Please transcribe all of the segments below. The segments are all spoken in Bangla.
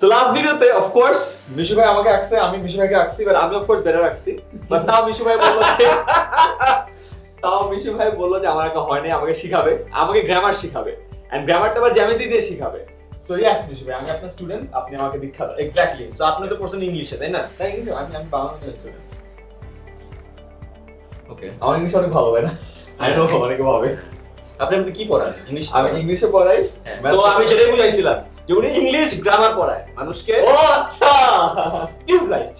তো লাস্ট ভিডিওতে অফকোর্স মিশু ভাই আমাকে আঁকছে আমি মিশু ভাইকে আঁকছি বাট আমি অফকোর্স বেটার আঁকছি। বাট তাও মিশু ভাই বলল তাও মিশু ভাই বলল যে আমার আঁকা হয়নি আমাকে শিখাবে আমাকে গ্রামার শিখাবে। এন্ড গ্রামারটা আবার জ্যামিতি দিয়ে শিখাবে। সো ইয়েস মিশু ভাই আমি আপনার স্টুডেন্ট আপনি আমাকে এক্স্যাক্টলি সো আপনি তো পড়ছেন ইংলিশে তাই না? তাই ইংলিশ আমি আমি বাংলা মিডিয়াম স্টুডেন্ট ওকে আমার ইংলিশ অনেক ভালো তাই না? আই নো অনেকে ভাবে। আপনি আমাদের কি পড়ান? ইংলিশ আমি ইংলিশে পড়াই। সো আমি সেটাই বুঝাইছিলাম। যে উনি ইংলিশ গ্রামার পড়ায়। মানুষকে ও আচ্ছা। টিউবলাইট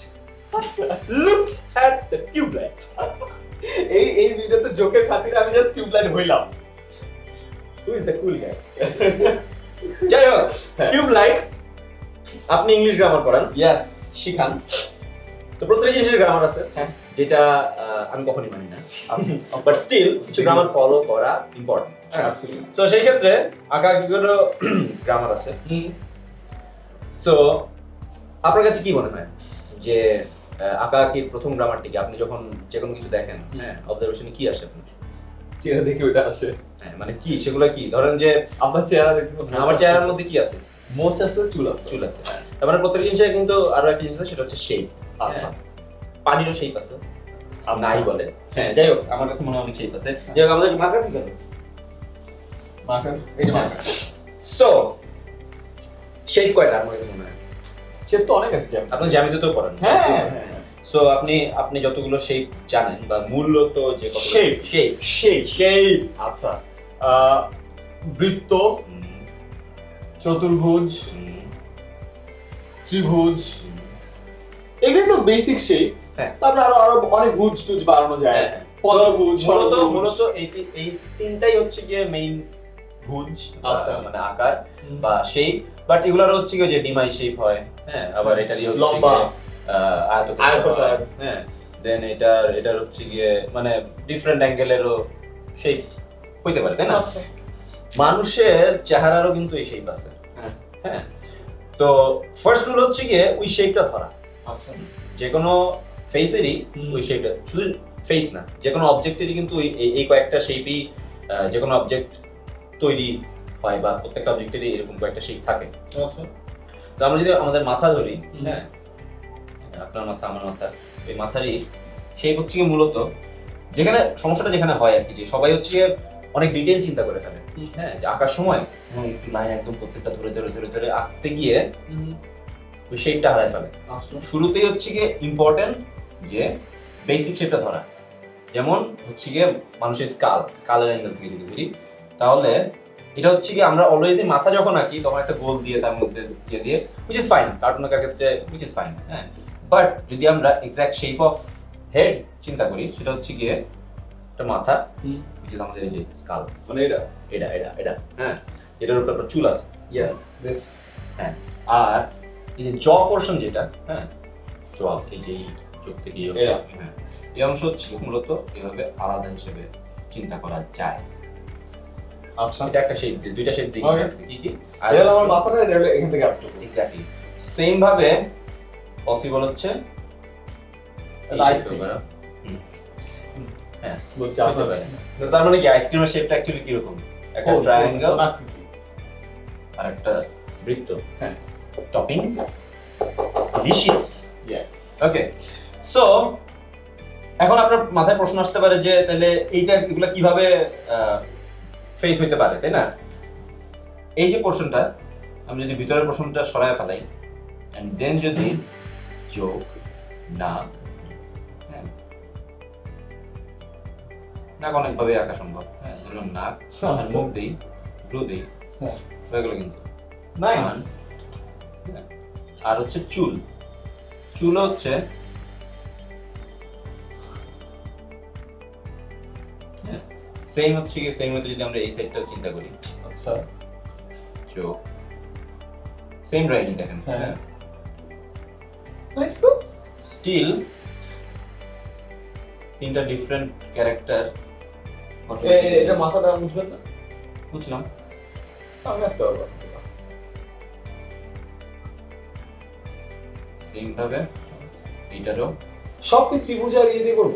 আচ্ছা। লুক অ্যাট দ্য টিউবলাইট এই এই ভিডিওতে জোকের খাতিরে আমি জাস্ট টিউবলাইট হইলাম। হু ইজ দ্য কুল গাই যাই হোক হ্যাঁ। টিউবলাইট আপনি ইংলিশ গ্রামার পড়ান। ইয়েস শিখান। তো প্রত্যেক জিনিসের গ্রামার আছে। হ্যাঁ। যেটা আমি কখনই মানি না। আচ্ছা বাট স্টিল কিছু গ্রামার ফলো করা ইম্পর্টেন্ট সো সেই ক্ষেত্রে আঁকা কি করে গ্রামার আছে। সো আপনার কাছে কি মনে হয়? যে আঁকা কি প্রথম গ্রামারটি কি? আপনি যখন যে কোনো কিছু দেখেন হ্যাঁ অবজারভেশনে কি আসে আপনার? চেহারা দেখে ওটা আসে। হ্যাঁ মানে কি? সেগুলো কি? ধরেন যে আপনার চেহারা দেখতে আমার চেহারার মধ্যে কি আছে? মোচ আছে চুল আছে। চুল আছে। তার মানে প্রত্যেক জিনিসের কিন্তু আরও একটা জিনিস আছে সেটা হচ্ছে শেপ আচ্ছা। পানিরও শেপ আছে। আচ্ছা। নাই বলে। হ্যাঁ যাই হোক আমার কাছে মনে হয় অনেক শেপ আছে। যাই হোক আমাদের মার্কার কি করে? মার্কার এটা মার্কার সো শেপ কয়টা আমার কাছে মনে হয়? শেপ তো অনেক আছে আপনি জ্যামিতি তো পড়েন। হ্যাঁ সো আপনি আপনি যতগুলো শেপ জানেন বা মূলত যে Shape. শেপ শেপ শেপ আচ্ছা আহ, বৃত্ত চতুর্ভুজ ত্রিভুজ এগুলো তো বেসিক শেপ হ্যাঁ। তারপরে আরও আরও অনেক ভুজ টুজ বাড়ানো যায়। হ্যাঁ। পঞ্চভুজ মূলত মূলত এই এই তিনটাই হচ্ছে গিয়ে মেইন ভুজ আচ্ছা। মানে আকার বা শেপ বাট এগুলার হচ্ছে গিয়ে যে ডিমাই শেপ হয় হ্যাঁ আবার এটারই হচ্ছে লম্বা। আয়তকার। হ্যাঁ দেন এটার এটার হচ্ছে গিয়ে মানে ডিফারেন্ট অ্যাঙ্গেলেরও শেপ হইতে পারে তাই না? আচ্ছা। মানুষের চেহারারও কিন্তু এই শেপ আছে হ্যাঁ। হ্যাঁ। তো ফার্স্ট রুল হচ্ছে গিয়ে ওই শেপটা ধরা। আচ্ছা। যে কোনো ফেসেরই ওই শেপটা শুধু ফেস না যে কোনো অবজেক্টেরই কিন্তু এই- কয়েকটা শেপই যে কোনো অবজেক্ট তৈরি হয় বা প্রত্যেকটা অবজেক্টেরই এরকম কয়েকটা শেপ থাকে। আচ্ছা। তো আমরা যদি আমাদের মাথা ধরি হ্যাঁ আপনার মাথা আমার মাথা ওই মাথারই শেপ হচ্ছে গিয়ে মূলত যেখানে সমস্যাটা যেখানে হয় আর কি যে সবাই হচ্ছে গিয়ে অনেক ডিটেল চিন্তা করে ফেলে। হ্যাঁ যে আঁকার সময় হ্যাঁ একটু লাইন একদম প্রত্যেকটা ধরে ধরে ধরে ধরে আঁকতে গিয়ে ওই শেপটা হারায় ফেলে। আচ্ছা। শুরুতেই হচ্ছে গিয়ে ইম্পর্টেন্ট যে বেসিক শেপটা ধরা। যেমন হচ্ছে গিয়ে মানুষের স্কাল স্কালের অ্যাঙ্গেল থেকে যদি ধরি তাহলে এটা হচ্ছে কি আমরা অলওয়েজই মাথা যখন আঁকি তখন একটা গোল দিয়ে তার মধ্যে দিয়ে দিয়ে উইচ ইজ ফাইন কার্টুন আঁকার ক্ষেত্রে উইচ ইজ ফাইন হ্যাঁ। বাট যদি আমরা এক্সাক্ট শেপ অফ হেড চিন্তা করি সেটা হচ্ছে গিয়ে একটা মাথা। উইচ ইজ আমাদের এই যে স্কাল মানে এটা? এটা এটা এটা হ্যাঁ। এটার উপর একটা চুল আছে। ইয়েস দিস হ্যাঁ। আর এই যে জ পোর্শন যেটা হ্যাঁ জ এই যে চোখ থেকে হ্যাঁ। এই অংশ হচ্ছে মূলত এভাবে আলাদা হিসেবে চিন্তা করা যায়। আচ্ছা। এটা একটা শেপ দিয়ে দুইটা শেপ দিয়ে. রাখছি কি কি? হলো আমার মাথাটা এটা এখান থেকে আপটুকু এক্স্যাক্টলি সেম ভাবে পসিবল হচ্ছে। হুম। হ্যাঁ বলছি আপনার তার মানে কি আইসক্রিমের শেপটা অ্যাকচুয়ালি কি রকম একটা ট্রায়াঙ্গেল আর একটা বৃত্ত। হ্যাঁ। Topping delicious yes okay so এখন আপনার মাথায় প্রশ্ন আসতে পারে যে তাহলে এইটা এগুলো কীভাবে ফেস হইতে পারে তাই না? এই যে পোর্শনটা আমি যদি ভিতরের পোর্শনটা সরায় ফেলাই এন্ড দেন যদি চোখ নাক হ্যাঁ নাক অনেকভাবে আঁকা সম্ভব হ্যাঁ নাক আর আচ্ছা। মুখ দেই ভ্রু দেই হ্যাঁ। হয়ে গেলো কিন্তু। নাইস হ্যাঁ। আর হচ্ছে চুল। চুল হচ্ছে সেম হচ্ছে কি সেম হচ্ছে যদি আমরা এই সাইডটাও চিন্তা করি। আচ্ছা। চোখ সেম ড্রাইভিং দেখেন। হ্যাঁ। স্টিল তিনটা ডিফারেন্ট ক্যারেক্টার এটা মাথাটা বুঝবেন না? বুঝলাম আমি আঁকতে পারব। সেম ভাবে এইটারও। সব কি ত্রিভুজ আর ইয়ে দিয়ে করব?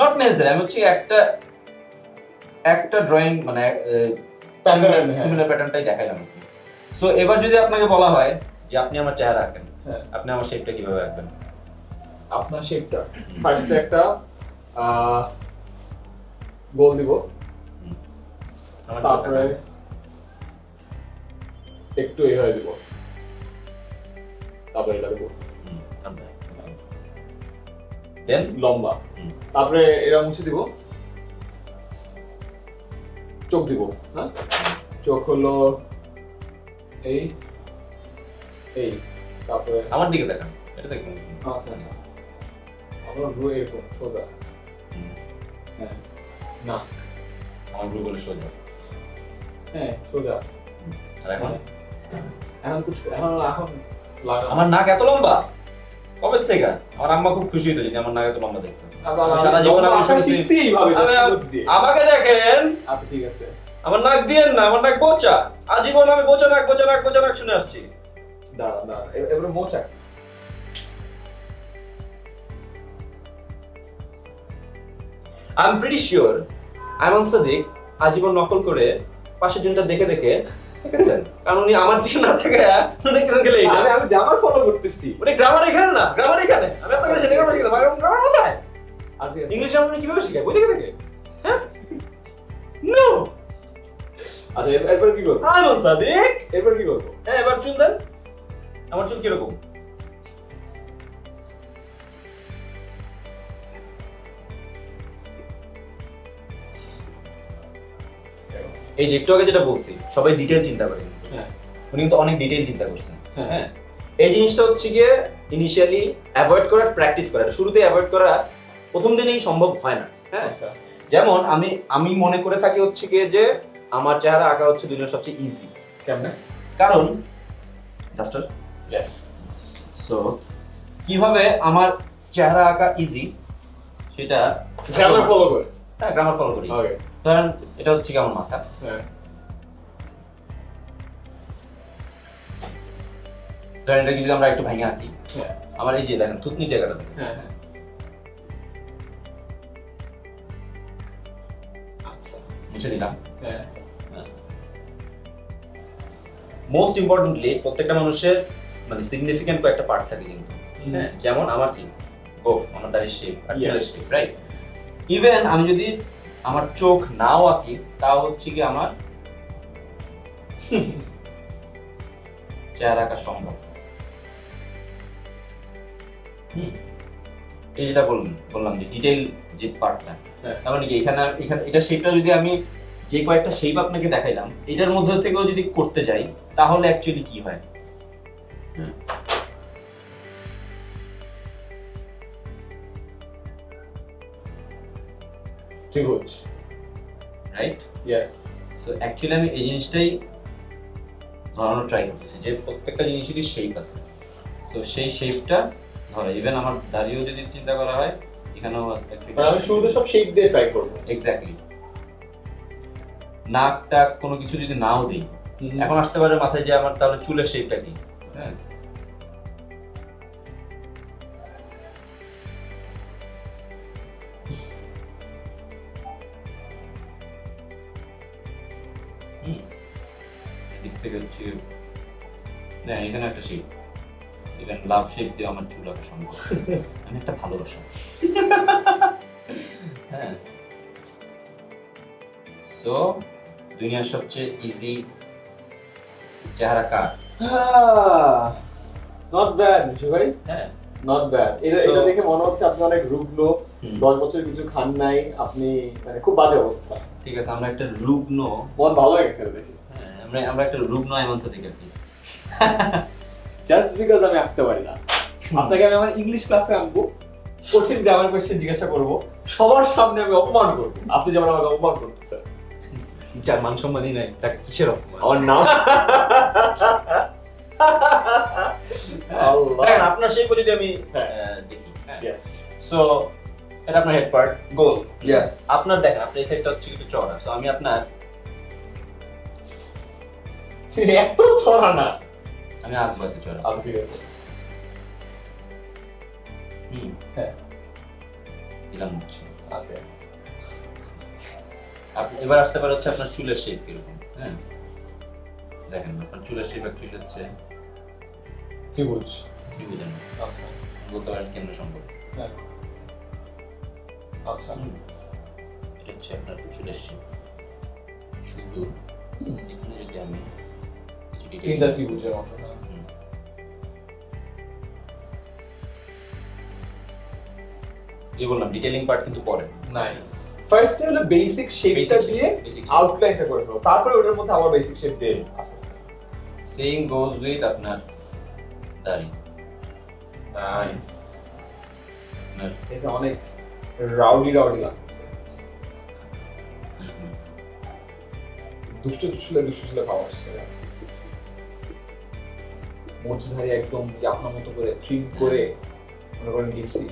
নট নেসেসারি আমি হচ্ছে একটা একটা ড্রয়িং মানে। সিমিলার প্যাটার্নটাই দেখাইলাম সো এবার যদি আপনাকে বলা হয় যে আপনি আমার চেহারা আঁকেন হ্যাঁ। আপনি আমার শেপটা কীভাবে আঁকবেন? আপনার শেপটা ফার্স্টে একটা গোল দিব। তারপরে একটু এইভাবে দিব। তারপরে এটা দেবো। দেন লম্বা। তারপরে এটা মুছে দিব। চোখ দিব হ্যাঁ? চোখ হলো এই এই তারপরে আমার দিকে দেখান এটা দেখুন। আচ্ছা আচ্ছা। আমার ভুল এরকম সোজা। হ্যাঁ না। আমার ভুল করে সোজা। হ্যাঁ সোজা। আর এখন? এখন কুছ এখন এখন আমার নাক এত লম্বা? কবে থেকে? আমার আম্মা খুব খুশি হতো যদি আমার নাক এত লম্বা দেখতো। সারা জীবন আমি শিখছি। আমাকে দেখেন। আচ্ছা ঠিক আছে। আমার নাক দিয়েন না আমার নাক বোচা। আজীবন আমি বোচা নাক বোচা নাক বোচা নাক শুনে আসছি। দাঁড়া দাঁড়া এবারে মোচাক I am pretty sure Aiman Sadiq আজীবন নকল করে পাশের জনটা দেখে দেখে দেখেছেন কারণ উনি আমার দিকে না থেকে দেখতেছেন গেলে আমি আমি গ্রামার ফলো করতেছি। উনি গ্রামার এখানে না গ্রামার এখানে। আমি আপনাকে সেটা গ্রামার শিখাতে গ্রামার কোথায়? আচ্ছা ঠিক আছে। ইংলিশ আমরা কীভাবে শিখাই বই হ্যাঁ? নো আচ্ছা এরপর কি করব? সাদিক। এরপর কি করব? হ্যাঁ এবার চুল দেন। আমার চুল কীরকম? এই যে একটু আগে যেটা বলছি সবাই ডিটেল চিন্তা করে কিন্তু। উনি কিন্তু অনেক ডিটেইল চিন্তা করছেন। হ্যাঁ। হ্যাঁ? এই জিনিসটা হচ্ছে গিয়ে ইনিশিয়ালি অ্যাভয়েড করার প্র্যাকটিস করা। শুরুতে অ্যাভয়েড করা প্রথম দিনেই সম্ভব হয় না। হ্যাঁ? আচ্ছা। যেমন আমি আমি মনে করে থাকি হচ্ছে গিয়ে যে আমার চেহারা আঁকা হচ্ছে দুনিয়ার সবচেয়ে ইজি কেমনে? কারণ জাস্ট ইয়েস সো কীভাবে আমার চেহারা আঁকা ইজি সেটা গ্রামার ফলো করে। হ্যাঁ গ্রামার ফলো করি। ওকে ধরেন এটা হচ্ছে কি আমার মাথা। হ্যাঁ। ধরেন এটা যদি আমরা একটু ভেঙে আঁকি। হ্যাঁ। আমার এই যে দেখেন থুতনি জায়গাটা হ্যাঁ হ্যাঁ। আচ্ছা। মুছে দিলাম। হ্যাঁ। মোস্ট ইম্পর্টেন্টলি প্রত্যেকটা মানুষের মানে সিগনিফিকেন্ট কয়েকটা পার্ট থাকে কিন্তু। হ্যাঁ যেমন আমার কি? গোফ আমার দাড়ির শেপ আর শেপ রাইট ইভেন আমি যদি আমার চোখ নাও আঁকি তাও হচ্ছে কি আমার? চেহারা আঁকা সম্ভব। এই যেটা বললাম বললাম যে ডিটেইল যে পার্টটা হ্যাঁ। তার মানে কি এখানে এখানে এটা শেপটা যদি আমি যে কয়েকটা শেপ আপনাকে দেখাইলাম এটার মধ্যে থেকেও যদি করতে যাই তাহলে অ্যাকচুয়ালি কি হয়? হুম। ত্রিভুজ। রাইট ইয়েস সো অ্যাকচুয়ালি আমি এই জিনিসটাই ধরানোর ট্রাই করতেছি যে প্রত্যেকটা জিনিসেরই শেপ আছে। সো সেই শেপটা ধরো ইভেন আমার দাড়িও যদি চিন্তা করা হয় এখানেও মানে আমি শুরুতে সব শেপ দিয়ে ট্রাই করব। এক্স্যাক্টলি নাক টাক কোনো কিছু যদি নাও দিই এখন আসতে পারে মাথায় যে আমার তাহলে চুলের শেপটা কি? হ্যাঁ। এদিক থেকে হচ্ছে না এখানে একটা শেপ ইভেন লাভ শেপ দিয়ে আমার চুল আঁকা সম্ভব আমি একটা ভালোবাসা। হ্যাঁ। সো দুনিয়ার সবচেয়ে ইজি চেহারা কার? নট ব্যাড মিশু ভাই। হ্যাঁ। নট ব্যাড এটা এটা দেখে মনে হচ্ছে আপনি অনেক রুগ্ন। দশ বছর কিছু খান নাই। আপনি মানে খুব বাজে অবস্থা। ঠিক আছে আমরা একটা রুগ্ন। মন ভালো হয়ে গেছে এটা হ্যাঁ, আমরা আমরা একটা রুগ্ন এমন সাথে আর কি। জাস্ট বিকজ আমি আঁকতে পারি না। আপনাকে আমি আমার ইংলিশ ক্লাসে আনব কঠিন গ্রামার কোয়েশ্চেন জিজ্ঞাসা করব সবার সামনে আমি অপমান করব। আপনি যেমন আমাকে অপমান করতেছেন। যার মান সম্মানই নাই তাকে কিসের অপমান? আমার নাম দেখেন আপনার সেই যদি আমি হ্যাঁ। দেখি। সো এটা আপনার হেড পার্ট গোল ইয়েস আপনার দেখেন আপনার এই সাইডটা হচ্ছে একটু চড়া সো আমি আপনার এত ছড়া না। আমি আগে এত চড়া আচ্ছা ঠিক আছে। হুম। হ্যাঁ। দিলাম হচ্ছে। ওকে। আপনি এবার আসতে পারে হচ্ছে আপনার চুলের শেপ কীরকম হ্যাঁ? দেখেন আপনার চুলের শেপ অ্যাকচুয়ালি হচ্ছে ত্রিভুজ। ত্রিভুজের না আচ্ছা। বলতে পারেন কেন্দ্র সম্পর্ক। হ্যাঁ। আচ্ছা। এটা হচ্ছে আপনার চলে এসছে শুধু এখানে যদি আমি তিনটা ত্রিভুজের মতো। এই বললাম ডিটেইলিং পার্ট কিন্তু পরে। নাইস ফার্স্টে হলো বেসিক শেপটা Basic shape, দিয়ে. আউটলাইনটা করে ফেলো। তারপরে ওটার মধ্যে আবার বেসিক শেপ দিয়ে আস্তে আস্তে। সেম গোজ উইথ আপনার দাড়ি। নাইস এটা অনেক রাউডি রাউডি লাগছে দুষ্ট ছিল দুষ্ট ছিল ভাব আসছে মোচধারি একদম যে আপনার মতো করে করে মনে করেন লিখছি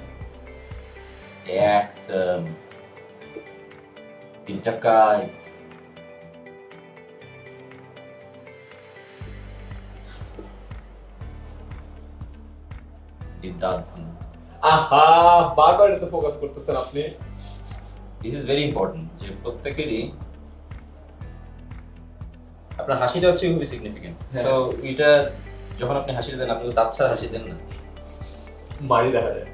আহা বারবার এটাতে ফোকাস করতেছেন আপনি। দিস ইজ ভেরি ইম্পর্টেন্ট যে প্রত্যেকেরই আপনার হাসিটা হচ্ছে খুবই সিগনিফিকেন্ট হ্যাঁ। সো এটা যখন আপনি হাসি দেন আপনি তো দাঁত ছাড়া হাসি দেন না। মারি দেখা যায়.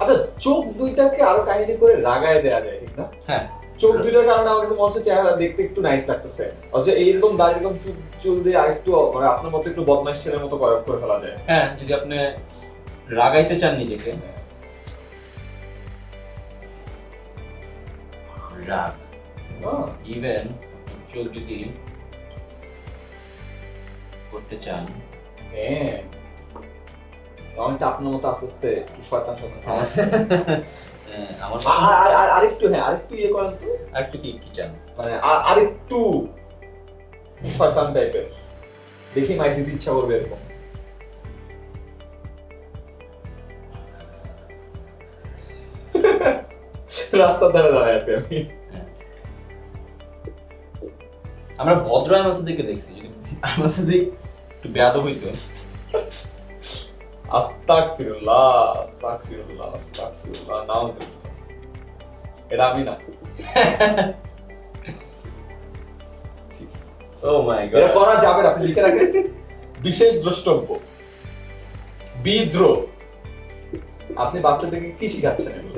আচ্ছা চোখ দুইটাকে আরও কাহিনী করে রাগায় দেয়া যায় ঠিক না? হ্যাঁ। চোখ দুইটার কারণে আমার কাছে মনে হচ্ছে চেহারা দেখতে একটু নাইস লাগতেছে। অথচ এইরকম দাঁড় এরকম চুল চুল দিয়ে আরেকটু মানে আপনার মতো একটু বদমাইশ ছেলের মতো করে করে ফেলা যায়। হ্যাঁ যদি আপনি রাগাইতে চান নিজেকে। রাগ। ইভেন চোখ যদি করতে চান? হ্যাঁ। অনেকটা আপনার মতো আস্তে আস্তে একটু শয়তান শয়তান হ্যাঁ, আমার আর আর- আর আরেকটু হ্যাঁ আরেকটু ইয়ে করেন তো। আর একটু কি কি চান? মানে আরেকটু শয়তান টাইপের দেখি মাইক দিতে ইচ্ছা করবে এরকম। রাস্তার ধারে দাঁড়ায় আছি আমি। হ্যাঁ। আমরা ভদ্র আইমাসের দিকে দেখছি যদি দিক একটু বেয়াদব হইতো আস্তাগফিরুল্লাহ আস্তাগফিরুল্লাহ আস্তাগফিরুল্লাহ নাউজুবিল্লাহ এটা আমি না। ছি, ছি, ছি। এটা করা যাবে না আপনি লিখে রাখেন। বিশেষ দ্রষ্টব্য। বিদ্রোহ। আপনি বাচ্চাদেরকে কি শিখাচ্ছেন এগুলো?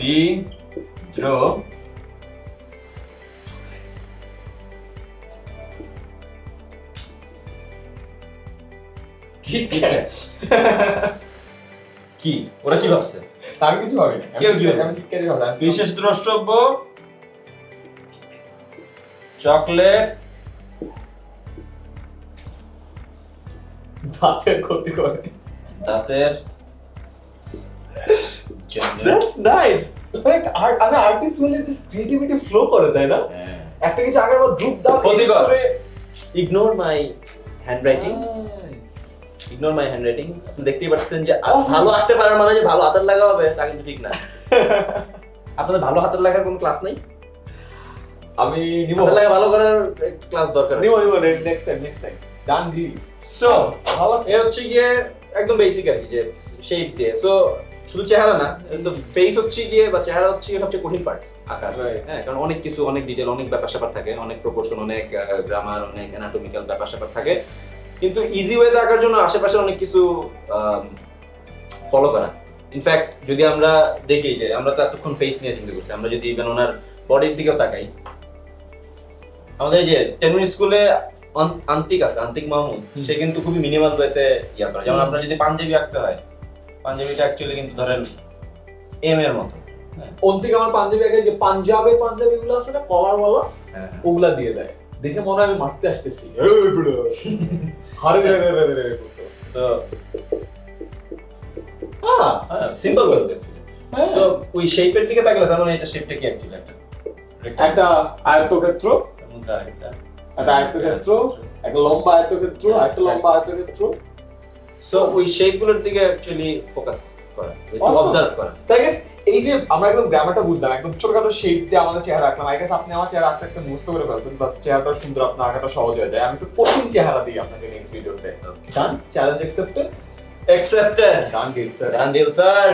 কি ওরা কি ভাবছে আমি কিছু ভাবি না কেউ কি ভাবে? আমি কিটক্যাটই ভাবি আমি বিশেষ দ্রষ্টব্য চকলেট দাঁতের ক্ষতি করে দাঁতের দ্যাটস নাইস মানে আমি আর্টিস্ট বলে জাস্ট ক্রিয়েটিভিটি ফ্লো করে তাই না হ্যাঁ। একটা কিছু আগের বার ধূপ দাও ক্ষতিকর। Ignore my handwriting. Ignore my handwriting আপনি দেখতেই পাচ্ছেন যে ভালো হাতে পারার মানে যে ভালো হাতের লাগা হবে তা কিন্তু ঠিক না। আপনাদের ভালো হাতের লাগার কোনো ক্লাস নেই? আমি নিব। হাতের লাগা ভালো করার ক্লাস দরকার নিব নিব next time next time done deal so ভালো। এ হচ্ছে গিয়ে একদম বেসিক আর কি যে শেপ দিয়ে। সো শুধু চেহারা না কিন্তু ফেস হচ্ছে গিয়ে বা চেহারা হচ্ছে গিয়ে সবচেয়ে কঠিন পার্ট আকার। হ্যাঁ কারণ অনেক কিছু অনেক ডিটেল অনেক ব্যাপার স্যাপার থাকে অনেক প্রপোর্শন অনেক গ্রামার অনেক অ্যানাটমিক্যাল ব্যাপার স্যাপার থাকে। কিন্তু ইজি ওয়েতে আঁকার জন্য আশেপাশে অনেক কিছু ফলো করা। ইনফ্যাক্ট যদি আমরা দেখি যে আমরা তো এতক্ষণ ফেস নিয়ে চিন্তা করছি আমরা যদি ইভেন ওনার বডির দিকেও তাকাই আমাদের যে টেন মিনিট স্কুলে আন্তিক আছে আন্তিক মাহমুদ সে কিন্তু খুবই মিনিমাল ওয়েতে ইয়া করে। যেমন আপনার যদি পাঞ্জাবি আঁকতে হয় পাঞ্জাবিটা অ্যাকচুয়ালি কিন্তু ধরেন এম এর মতো। হ্যাঁ। ওর থেকে আমার পাঞ্জাবি আগে যে পাঞ্জাবে পাঞ্জাবি গুলো আছে না কলার ওয়ালা হ্যাঁ। ওগুলা দিয়ে দেয়। দেখে মনে হয় আমি মারতে আসতেছি। হ্যাঁ সিম্পল বলতে হ্যাঁ। সো ওই শেপের দিকে তাকালে তার মানে এটা শেপটা কি অ্যাকচুয়ালি একটা একটা আয়তক্ষেত্র। তার একটা আয়তক্ষেত্র একটা লম্বা আয়তক্ষেত্র একটা লম্বা আয়তক্ষেত্র। সো ওই শেপগুলোর দিকে অ্যাকচুয়ালি ফোকাস করা অবজার্ভ করা। তাই এই যে আমরা একদম গ্রামারটা বুঝলাম একদম ছোটখাটো শেপ দিয়ে আমাদের চেহারা রাখলাম। আই গেস আপনি আমার চেহারা আঁকতে একটা মুস্ত করে ফেলছেন বাস চেহারাটা সুন্দর আপনার আঁকাটা সহজ হয়ে যায়। আমি একটু কঠিন চেহারা দিই আপনাকে নেক্সট ভিডিওতে done challenge accepted accepted done deal sir done deal sir